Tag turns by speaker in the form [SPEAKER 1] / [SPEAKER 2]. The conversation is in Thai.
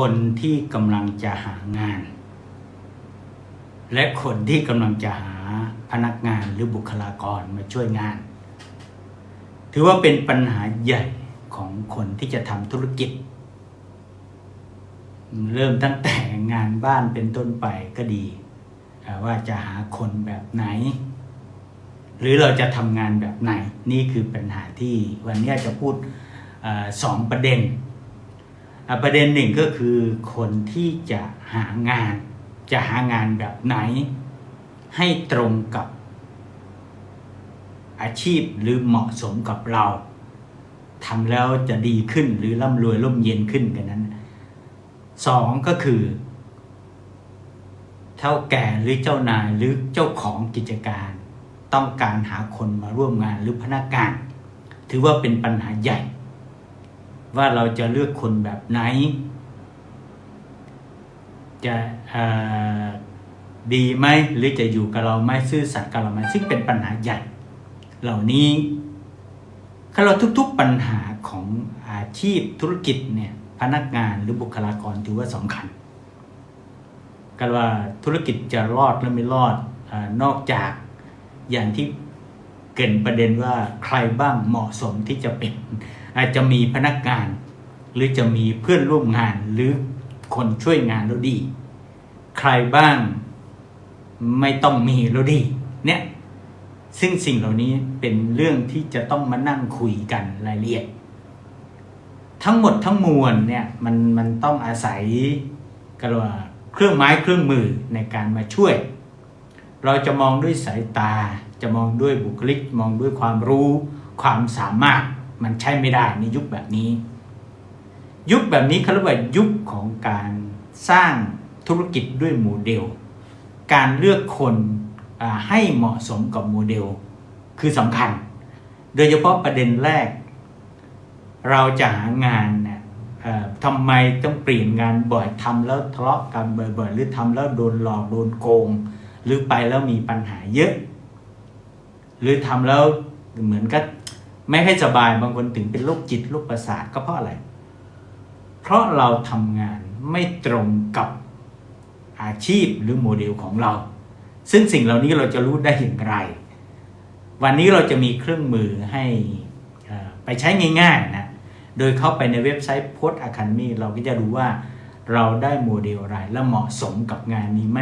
[SPEAKER 1] คนที่กำลังจะหางาน และคนที่กำลังจะหาพนักงานหรือบุคลากรมาช่วยงาน ถือว่าเป็นปัญหาใหญ่ของคนที่จะทำธุรกิจ เริ่มตั้งแต่งานบ้านเป็นต้นไปก็ดีอ่ว่าจะหาคนแบบไหน หรือเราจะทำงานแบบไหน นี่คือปัญหาที่วันนี้จะพูดอสองประเด็น ประเด็นหนึ่งก็คือคนที่จะหางาน จะหางานแบบไหน ให้ตรงกับอาชีพหรือเหมาะสมกับเราทำแล้วจะดีขึ้นหรือร่ำรวยร่มเย็นขึ้นกันนั้นสองก็คือเท่าแก่หรือเจ้านายหรือเจ้าของกิจการ ต้องการหาคนมาร่วมงานหรือพนักงาน ถือว่าเป็นปัญหาใหญ่ ว่าเราจะเลือกคนแบบไหน จะดีไหมหรือจะอยู่กับเราไหมซื่อสัตย์กับเราไหมซึ่งเป็นปัญหาใหญ่ เหล่านี้ถ้าเราทุกๆปัญหาของอาชีพธุรกิจเนี่ยพนักงานหรือบุคลากรถือว่าสำคัญกันว่าธุรกิจจะรอดหรือไม่รอดอนอกจากอย่างที่ เกินประเด็นว่าใครบ้างเหมาะสมที่จะเป็น อาจจะมีพนักงาน หรือจะมีเพื่อนร่วมงานหรือคนช่วยงานแล้วดี ใครบ้างไม่ต้องมีแล้วดี เนี่ยซึ่งสิ่งเหล่านี้เป็นเรื่องที่จะต้องมานั่งคุยกันรายละเอียด ทั้งหมดทั้งมวลเนี่ยมันมันต้องอาศัยกันว่าเครื่องไม้เครื่องมือในการมาช่วย เราจะมองด้วยสายตา จะมองด้วยบุคลิก มองด้วยความรู้ ความสามารถมันใช้ไม่ได้ในยุคแบบนี้ ยุคแบบนี้เขาเรียกว่ายุคของการสร้างธุรกิจด้วยโมเดล การเลือกคนให้เหมาะสมกับโมเดล คือสำคัญ โดยเฉพาะประเด็นแรก เราจะหางานเนี่ยทำไมต้องเปลี่ยนงานบ่อยทำแล้วทะเลาะกันบ่อยๆหรือทำแล้วโดนหลอกโดนโกง หรือไปแล้วมีปัญหาเยอะ หรือทำแล้วเหมือนกับไม่ให้สบายบางคนถึงเป็นโรคจิตโรคประสาทก็เพราะอะไร เพราะเราทำงานไม่ตรงกับอาชีพหรือโมเดลของเรา ซึ่งสิ่งเหล่านี้เราจะรู้ได้อย่างไร วันนี้เราจะมีเครื่องมือให้ไปใช้ง่ายๆนะโดยเข้าไปในเว็บไซต์ Post Academy เราก็จะรู้ว่าเราได้โมเดลอะไรและเหมาะสมกับงานนี้ไหม